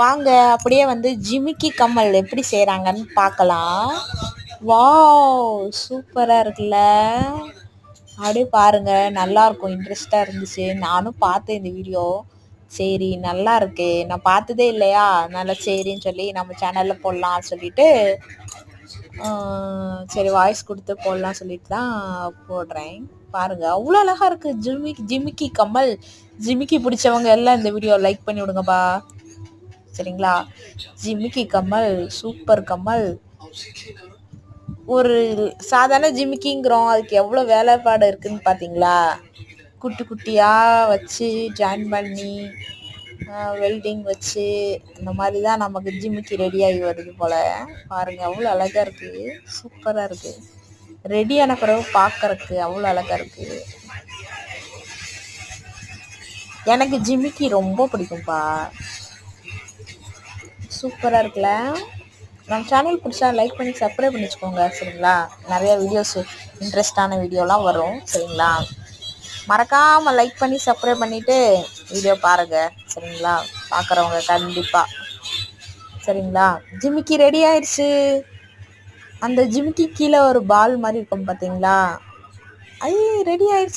வாங்க அப்படியே வந்து ஜிமிக்கி கம்மல் எப்படி செய்கிறாங்கன்னு பார்க்கலாம். வாவ் சூப்பராக இருக்குல்ல. அப்படியே பாருங்க நல்லாயிருக்கும் இன்ட்ரெஸ்டாக இருந்துச்சு. நானும் பார்த்தேன் இந்த வீடியோ. சரி நல்லா இருக்கு. நான் பார்த்ததே இல்லையா? நல்லா சரின்னு சொல்லி நம்ம சேனலில் போடலாம் சொல்லிட்டு சரி வாய்ஸ் கொடுத்து போடலாம் சொல்லிட்டு தான் போடுறேன். பாருங்க அவ்வளோ அழகா இருக்கு. ஜிமிக்கி ஜிமிக்கி கம்மல். ஜிமிக்கி பிடிச்சவங்க எல்லாம் இந்த வீடியோ லைக் பண்ணி விடுங்கப்பா. சரிங்களா? ஜிமிக்கி கம்மல் சூப்பர் கம்மல். ஒரு சாதாரண ஜிமிக்கிங்கிறோம் அதுக்கு எவ்வளோ வேலைப்பாடு இருக்குன்னு பார்த்தீங்களா? குட்டி குட்டியாக வச்சு ஜாயின் பண்ணி வெல்டிங் வச்சு இந்த மாதிரி தான் நமக்கு ஜிமிக்கி ரெடி ஆகி வருது போல். பாருங்கள் அவ்வளோ அழகாக இருக்குது சூப்பராக இருக்குது ரெடியான பிறகு பார்க்கறக்கு அவ்வளோ அழகாக இருக்குது எனக்கு ஜிமிக்கி ரொம்ப பிடிக்கும்ப்பா சூப்பராக இருக்குல்ல? நம்ம சேனல் பிடிச்சா லைக் பண்ணி சப்ஸ்கிரைப் பண்ணி வச்சுக்கோங்க சரிங்களா? நிறைய வீடியோஸ் இன்ட்ரெஸ்டான வீடியோலாம் வரும் சரிங்களா? மறக்காமல் லைக் பண்ணி சப்ஸ்கிரைப் பண்ணிவிட்டு வீடியோ பாருங்கள் சரிங்களா? பார்க்குறவங்க கண்டிப்பாக சரிங்களா? ஜிமிக்கி ரெடி ஆயிடுச்சு அந்த ஜிமிக்கி கீழே ஒரு பால் மாதிரி இருக்கும் பார்த்தீங்களா ஐ ரெடி ஆயிடுச்சு